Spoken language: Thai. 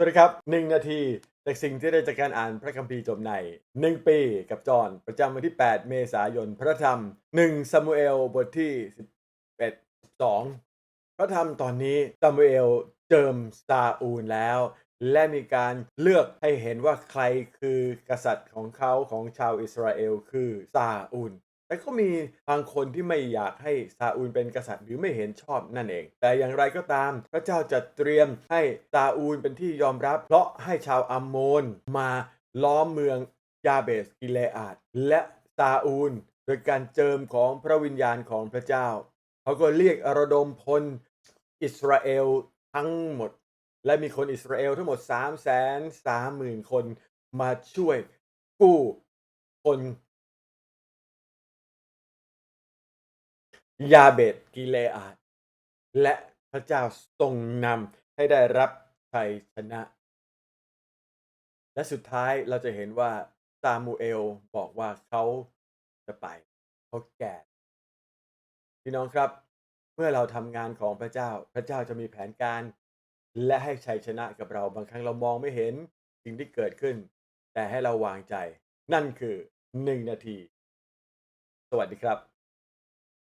สวัสดีครับหนึ่งนาทีจากสิ่งที่ได้จากการอ่านพระคัมภีร์จบในหนึ่งปีกับจอนประจำวันที่ 8 เมษายนพระธรรม 1 ซามูเอลบทที่ 11 2 พระธรรมตอนนี้ซามูเอลเจิมซาอูลแล้ว และมีการเลือกให้เห็นว่าใครคือกษัตริย์ของเขาของชาวอิสราเอลคือซาอูล แต่ก็มีบางคนที่ไม่อยากให้ซาอูลเป็นกษัตริย์หรือไม่เห็นชอบนั่นเอง แต่อย่างไรก็ตาม พระเจ้าจะเตรียมให้ซาอูลเป็นที่ยอมรับ เพราะให้ชาวอัมโมนมาล้อมเมืองยาเบสกิเลอาดและซาอูลโดยการเจิมของพระวิญญาณของพระเจ้า เขาก็เรียกอระดมพลอิสราเอลทั้งหมด และมีคนอิสราเอลทั้งหมด 3 3 0 0 0 0 คนมาช่วยกู้คน ยาเบตกิเลอาดและพระเจ้าทรงนำให้ได้รับชัยชนะ และสุดท้ายเราจะเห็นว่าซามูเอลบอกว่าเขาจะไปเขาแก่พี่น้องครับ เมื่อเราทำงานของพระเจ้า พระเจ้าจะมีแผนการ และให้ชัยชนะกับเรา บางครั้งเรามองไม่เห็นสิ่งที่เกิดขึ้น แต่ให้เราวางใจ นั่นคือหนึ่งนาที สวัสดีครับ